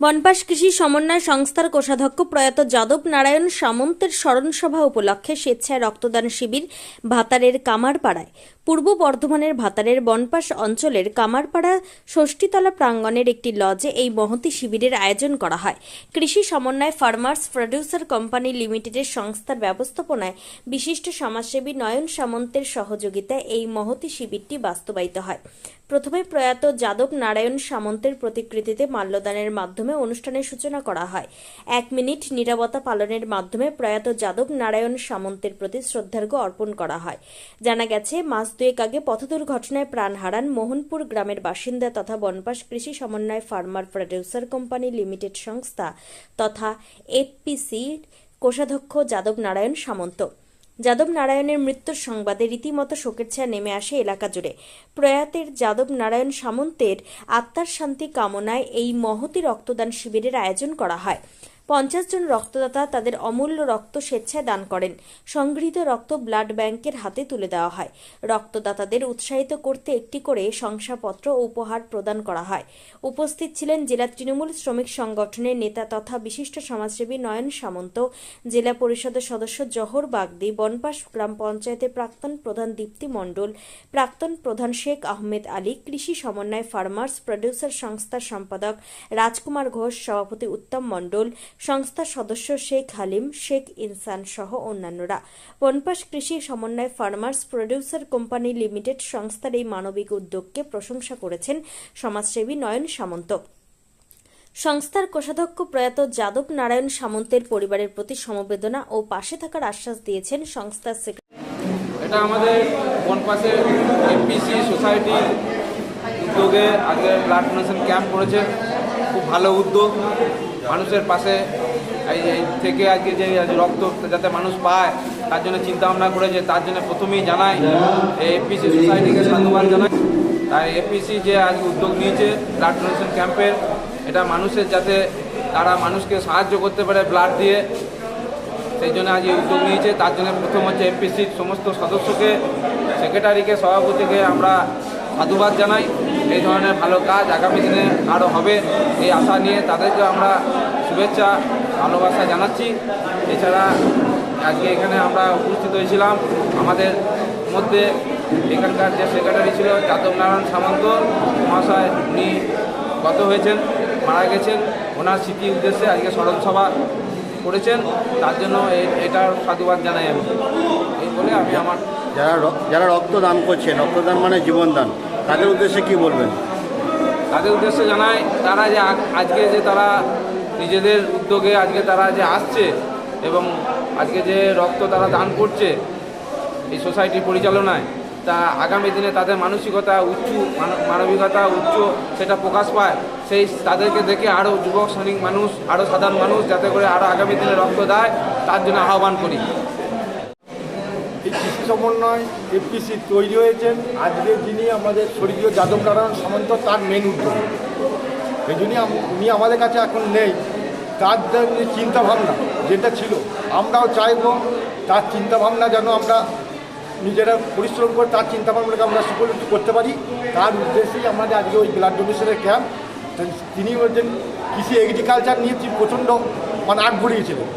বনপাস কৃষি সমন্বয় সংস্থার কোষাধ্যক্ষ প্রয়াত যাদব নারায়ণ সামন্তের স্মরণসভা উপলক্ষে স্বেচ্ছায় রক্তদান শিবির ভাতারের কামারপাড়ায়। পূর্ব বর্ধমানের ভাতারের বনপাস অঞ্চলের কামারপাড়া ষষ্ঠীতলা প্রাঙ্গণের একটি লজে এই মহতি শিবিরের আয়োজন করা হয়। কৃষি সমন্বয় ফার্মার্স প্রডিউসার কোম্পানি লিমিটেডের সংস্থার ব্যবস্থাপনায় বিশিষ্ট সমাজসেবী নয়ন সামন্তের সহযোগিতায় এই মহতি শিবিরটি বাস্তবায়িত হয়। প্রথমে প্রয়াত যাদব নারায়ণ সামন্তের প্রতিকৃতিতে মাল্যদানের মাধ্যমে অনুষ্ঠানের সূচনা করা হয়। এক মিনিট নিরাপত্তা পালনের মাধ্যমে প্রয়াত যাদব নারায়ণ সামন্তের প্রতি শ্রদ্ধার্ঘ্য অর্পণ করা হয়। জানা গেছে, মাস দুয়েক আগে পথ দুর্ঘটনায় প্রাণ হারান মোহনপুর গ্রামের বাসিন্দা তথা বনপাস কৃষি সমন্বয় ফার্মার প্রডিউসার কোম্পানি লিমিটেড সংস্থা তথা এফপিসি কোষাধ্যক্ষ যাদব নারায়ণ সামন্ত। যাদব নারায়ণের মৃত্যুর সংবাদে রীতিমতো শোকের ছায়া নেমে আসে এলাকা জুড়ে। প্রয়াতের যাদব নারায়ণ সামন্তের আত্মার শান্তি কামনায় এই মহতি রক্তদান শিবিরের আয়োজন করা হয়। পঞ্চাশ জন রক্তদাতা তাদের অমূল্য রক্ত স্বেচ্ছায় দান করেন। সংগৃহীত রক্ত ব্লাড ব্যাংকের হাতে তুলে দেওয়া হয়। রক্তদাতাদের উৎসাহিত করতে একটি করে শংসাপত্র উপহার প্রদান করা হয়। উপস্থিত ছিলেন জেলা তৃণমূল শ্রমিক সংগঠনের নেতা তথা বিশিষ্ট সমাজসেবী নয়ন সামন্ত, জেলা পরিষদের সদস্য জহর বাগদি বনপাস গ্রাম পঞ্চায়েতের প্রাক্তন প্রধান দীপ্তি মণ্ডল, প্রাক্তন প্রধান শেখ আহমেদ আলী, কৃষি সমন্বয় ফার্মার্স প্রডিউসার সংস্থার সম্পাদক রাজকুমার ঘোষ, সভাপতি উত্তম মণ্ডল সংস্থার সদস্য শেখ হালিম, শেখ ইনসান সহ অন্যান্যরা। বনপাস কৃষি সমন্বয় ফার্মার্স প্রডিউসার কোম্পানি লিমিটেড সংস্থার এই মানবিক উদ্যোগকে প্রশংসা করেছেন সমাজসেবী নয়ন সামন্ত। সংস্থার কোষাধ্যক্ষ প্রয়াত যাদব নারায়ণ সামন্তের পরিবারের প্রতি সমবেদনা ও পাশে থাকার আশ্বাস দিয়েছেন সংস্থার এটা আমাদের বনপাশে এমপিসি সোসাইটি উদ্যোগে আজকে ব্লাড ডোনেশন ক্যাম্প করেছে। খুব ভালো উদ্যোগ। মানুষের পাশে এই থেকে আজকে যে রক্ত যাতে মানুষ পায়, তার জন্য চিন্তা ভাবনা করেছে, তার জন্য প্রথমেই জানাই এপিসি সোসাইটিকে সাধুবাদ জানাই। তাই এপিসি যে আজ উদ্যোগ নিয়েছে ব্লাড ডোনেশন ক্যাম্পের এটা মানুষের যাতে তারা মানুষকে সাহায্য করতে পারে ব্লাড দিয়ে, সেই জন্য আজ এই উদ্যোগ নিয়েছে। তার জন্য প্রথম হচ্ছে এপিসির সমস্ত সদস্যকে সেক্রেটারিকে সভাপতিকে আমরা সাধুবাদ জানাই। এই ধরনের ভালো কাজ আগামী দিনে আরও হবে এই আশা নিয়ে তাদেরকে আমরা শুভেচ্ছা, ভালোবাসা জানাচ্ছি। এছাড়া আজকে এখানে আমরা উপস্থিত হয়েছিলাম আমাদের মধ্যে এখানকার যে সেক্রেটারি ছিল যাদব নারায়ণ সামন্ত। মহাশয় উনি গত হয়েছেন, মারা গেছেন। ওনার স্মৃতি উদ্দেশ্যে আজকে স্মরণসভা করেছেন তার জন্য এটার সাধুবাদ জানাই আমি। এই বলে আমি আমার যারা যারা রক্তদান করছে রক্তদান মানে জীবনদান তাদের উদ্দেশ্যে কি বলবেন? তাদের উদ্দেশ্যে জানাই তারা যে আজকে যে তারা নিজেদের উদ্যোগে আজকে তারা যে আসছে এবং আজকে যে রক্ত তারা দান করছে এই সোসাইটির পরিচালনায় তা আগামী দিনে তাদের মানসিকতা, উচ্চ মান- মানবিকতা, উচ্চ সেটা প্রকাশ পায়। সেই তাদেরকে দেখে আরও যুবক, শ্রেণির মানুষ আরও সাধারণ মানুষ যাতে করে আরও আগামী দিনে রক্ত দেয়, তার জন্য আহ্বান করি। এই কৃষি সমন্বয় এফপিসি তৈরি হয়েছেন। আজকে যিনি আমাদের স্বর্গীয় যাদব নারায়ণ সামন্ত, তার মেন উদ্যোগ। এই জন্যই উনি আমাদের কাছে এখন নেই। তার যে চিন্তা ভাবনা যেটা ছিল, আমরাও চাইব, তার চিন্তাভাবনা যেন আমরা নিজেরা পরিশ্রম করে, তার চিন্তা ভাবনাকে আমরা সফল করতে পারি। তার উদ্দেশ্যেই আমাদের আজকে ওই ব্লাড ডোনেশনের ক্যাম্প। তিনি হচ্ছেন কৃষি এগ্রিকালচার নিয়ে প্রচণ্ড মানে আগ ভরিয়েছিলেন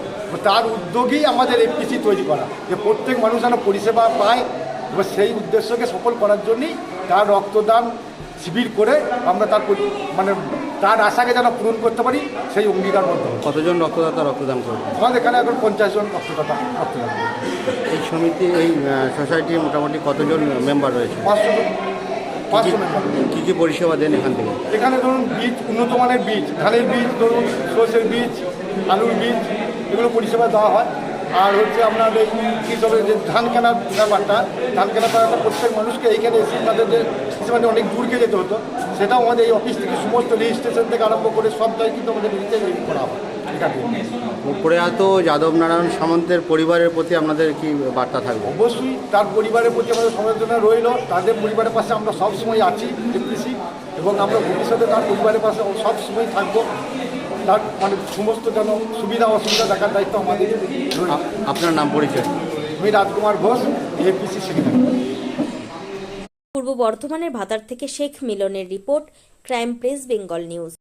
তার উদ্যোগেই আমাদের এই কৃষি তৈরি করা। যে প্রত্যেক মানুষ যেন পরিষেবা পায় এবার সেই উদ্দেশ্যকে সফল করার জন্যই তার রক্তদান শিবির করে আমরা তার মানে তার আশাকে যেন পূরণ করতে পারি সেই অঙ্গীকারবদ্ধ। কতজন রক্তদাতা রক্তদান করবে? আমাদের এখানে এখন পঞ্চাশ জন রক্তদাতা রক্তদান। এই সমিতি এই সোসাইটির মোটামুটি কতজন মেম্বার রয়েছে? পাঁচশো জন। পাঁচশো মেম্বার কী কী পরিষেবা দেন এখান থেকে? এখানে ধরুন বীজ উন্নত মানের বীজ ধানের বীজ ধরুন সর্ষের বীজ আলুর বীজ এগুলো পরিষেবা দেওয়া হয়। আর হচ্ছে আপনার এই কৃষকের যে ধান কেনার ব্যাপারটা ধান কেনার ব্যাপারটা প্রত্যেক মানুষকে এইখানে এসে তাদের যে মানে অনেক দূরকে যেতে হতো সেটাও আমাদের এই অফিস থেকে সমস্ত রেজিস্ট্রেশন থেকে আরম্ভ করে সবটাই কিন্তু আমাদের নিজে করা হয় প্রয়াত যাদব নারায়ণ সামন্তের পরিবারের প্রতি আপনাদের কি বার্তা থাকবে? অবশ্যই তার পরিবারের প্রতি আমাদের সমবেদনা রইল তাদের পরিবারের পাশে আমরা সবসময় আছি এবং আমরা ভবিষ্যতে তার পরিবারের পাশে সবসময় থাকব। তার মানে সমস্ত যেন সুবিধা অসুবিধা দেখার দায়িত্ব আমাদের। আপনার নাম পরিচয়? আমি রাজকুমার ঘোষ এপিসি সেক্রেটারি। পূর্ব বর্ধমানের ভাতার থেকে শেখ মিলনের report crime press Bengal news.